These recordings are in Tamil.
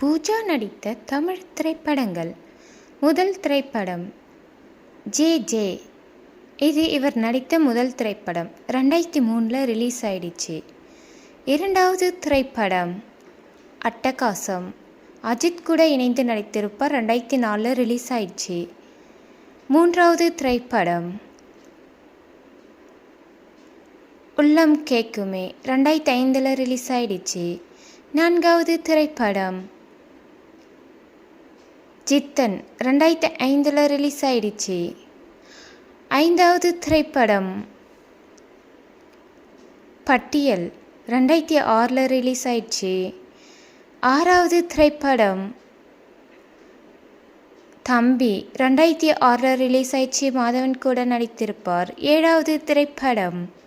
பூஜா நடித்த தமிழ் திரைப்படங்கள். முதல் திரைப்படம் ஜே ஜே. இது இவர் நடித்த முதல் திரைப்படம். ரெண்டாயிரத்தி மூணில் ரிலீஸ் ஆயிடுச்சு. இரண்டாவது திரைப்படம் அட்டகாசம். அஜித் கூட இணைந்து நடித்திருப்பார். ரெண்டாயிரத்தி நாலில் ரிலீஸ் ஆயிடுச்சு. மூன்றாவது திரைப்படம் உள்ளம் கேட்குமே. ரெண்டாயிரத்தி ஐந்தில் ரிலீஸ் ஆயிடுச்சு. நான்காவது திரைப்படம். ஜித்தன் ரெண்டாயிரத்தி ஐந்தில் ரிலீஸ் ஆயிடுச்சு. ஐந்தாவது திரைப்படம். பட்டியல் ரெண்டாயிரத்தி ஆறில் ரிலீஸ் ஆயிடுச்சு. ஆறாவது திரைப்படம். தம்பி ரெண்டாயிரத்தி ஆறில் ரிலீஸ் ஆயிடுச்சு. மாதவன் கூட நடித்திருப்பார். ஏழாவது திரைப்படம்.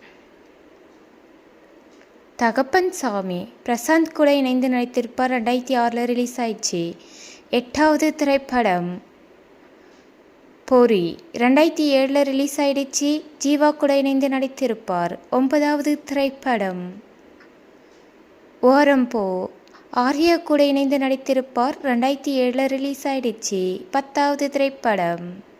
தகப்பன் சாமி. பிரசாந்த் கூட இணைந்து நடித்திருப்பார் ரெண்டாயிரத்தி ஆறில் ரிலீஸ் ஆயிடுச்சு. எட்டாவது திரைப்படம் பொறி. ரெண்டாயிரத்தி ஏழில் ரிலீஸ் ஆயிடுச்சு. ஜீவா கூட இணைந்து நடித்திருப்பார். ஒன்பதாவது திரைப்படம் ஓரம்போ. ஆர்யா கூட இணைந்து நடித்திருப்பார். ரெண்டாயிரத்தி ஏழில் ரிலீஸ் ஆயிடுச்சு. பத்தாவது திரைப்படம்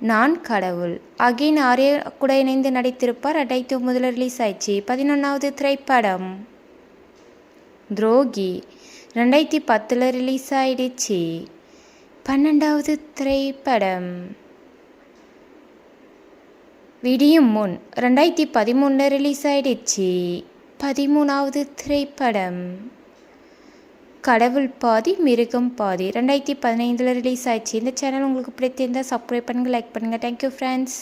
நான் கடவுள். அகைன் ஆர்யா கூட இணைந்து நடித்திருப்பார். ரெண்டாயிரத்தி ஒம்பதில் ரிலீஸ் ஆயிடுச்சு பதினொன்றாவது திரைப்படம். துரோகி. ரெண்டாயிரத்தி பத்தில் ரிலீஸ் ஆயிடுச்சு. பன்னெண்டாவது திரைப்படம். விடியும் முன் ரெண்டாயிரத்தி பதிமூணில் ரிலீஸ் ஆயிடுச்சு. பதிமூணாவது திரைப்படம். கடவுள் பாதி மிருகம் பாதி. ரெண்டாயிரத்தி பதினைந்தில் ரிலீஸ் ஆயிடுச்சு. இந்த சேனல் உங்களுக்கு பிடித்திருந்தால் சப்ஸ்கிரைப் பண்ணுங்கள் லைக் பண்ணுங்கள் தேங்க்யூ ஃப்ரெண்ட்ஸ்